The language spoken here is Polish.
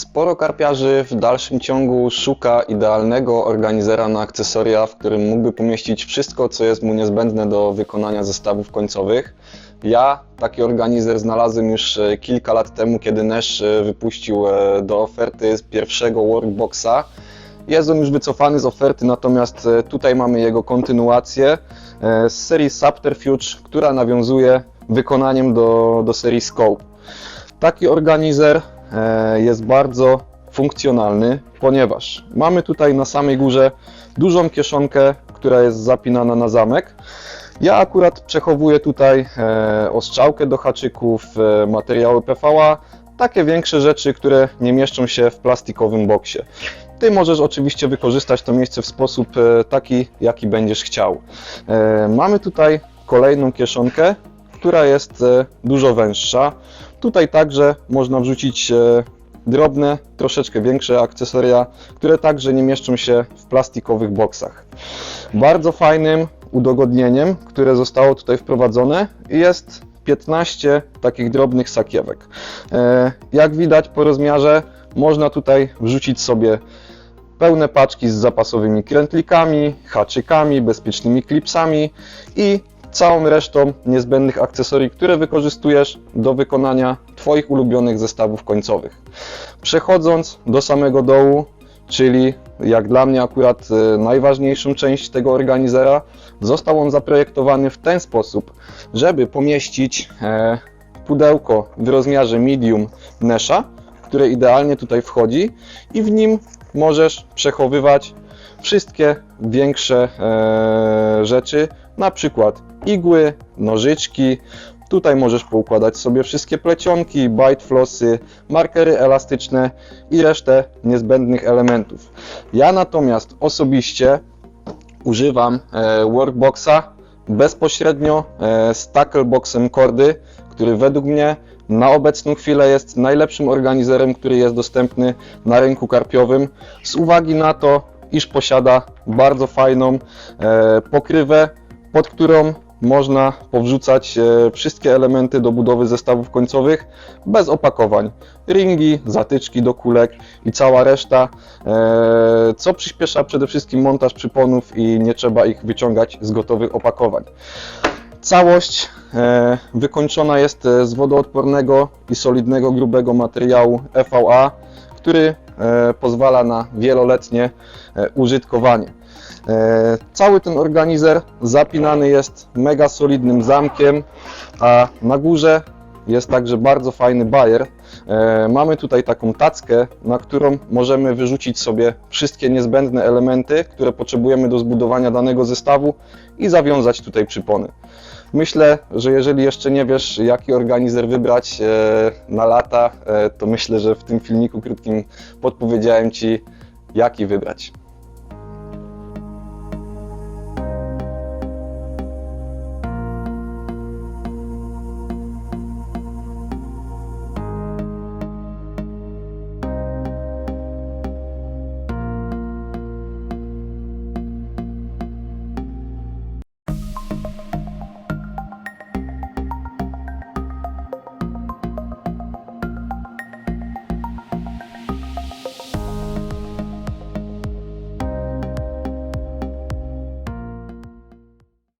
Sporo karpiarzy w dalszym ciągu szuka idealnego organizera na akcesoria, w którym mógłby pomieścić wszystko, co jest mu niezbędne do wykonania zestawów końcowych. Ja taki organizer znalazłem już e, kilka lat temu, kiedy Nash e, wypuścił e, do oferty pierwszego workboxa. Jest on już wycofany z oferty, natomiast tutaj mamy jego kontynuację z serii Subterfuge, która nawiązuje wykonaniem do, do serii Scope. Taki organizer jest bardzo funkcjonalny, ponieważ mamy tutaj na samej górze dużą kieszonkę, która jest zapinana na zamek. Ja akurat przechowuję tutaj e, ostrzałkę do haczyków, e, materiały PVA, takie większe rzeczy, które nie mieszczą się w plastikowym boksie. Ty możesz oczywiście wykorzystać to miejsce w sposób e, taki, jaki będziesz chciał. E, Mamy tutaj kolejną kieszonkę, która jest e, dużo węższa. Tutaj także można wrzucić e, drobne, troszeczkę większe akcesoria, które także nie mieszczą się w plastikowych boksach. Bardzo fajnym udogodnieniem, które zostało tutaj wprowadzone jest 15 takich drobnych sakiewek. E, Jak widać po rozmiarze można tutaj wrzucić sobie pełne paczki z zapasowymi krętlikami, haczykami, bezpiecznymi klipsami i całą resztą niezbędnych akcesorii, które wykorzystujesz do wykonania Twoich ulubionych zestawów końcowych. Przechodząc do samego dołu, czyli jak dla mnie akurat e, najważniejszą część tego organizera, został on zaprojektowany w ten sposób, żeby pomieścić e, pudełko w rozmiarze medium Nesha, które idealnie tutaj wchodzi i w nim możesz przechowywać wszystkie większe e, rzeczy, na przykład igły, nożyczki. Tutaj możesz poukładać sobie wszystkie plecionki, bite flossy, markery elastyczne i resztę niezbędnych elementów. Ja natomiast osobiście używam e, workboxa bezpośrednio e, z tackleboxem kordy, który według mnie na obecną chwilę jest najlepszym organizerem, który jest dostępny na rynku karpiowym, z uwagi na to, iż posiada bardzo fajną e, pokrywę, pod którą można powrzucać e, wszystkie elementy do budowy zestawów końcowych bez opakowań. Ringi, zatyczki do kulek i cała reszta, e, co przyspiesza przede wszystkim montaż przyponów i nie trzeba ich wyciągać z gotowych opakowań. Całość e, wykończona jest z wodoodpornego i solidnego, grubego materiału EVA, który pozwala na wieloletnie e, użytkowanie. E, Cały ten organizer zapinany jest mega solidnym zamkiem, a na górze jest także bardzo fajny bajer. E, Mamy tutaj taką tackę, na którą możemy wyrzucić sobie wszystkie niezbędne elementy, które potrzebujemy do zbudowania danego zestawu i zawiązać tutaj przypony. Myślę, że jeżeli jeszcze nie wiesz, jaki organizer wybrać e, na lata, e, to myślę, że w tym filmiku krótkim podpowiedziałem Ci, jaki wybrać.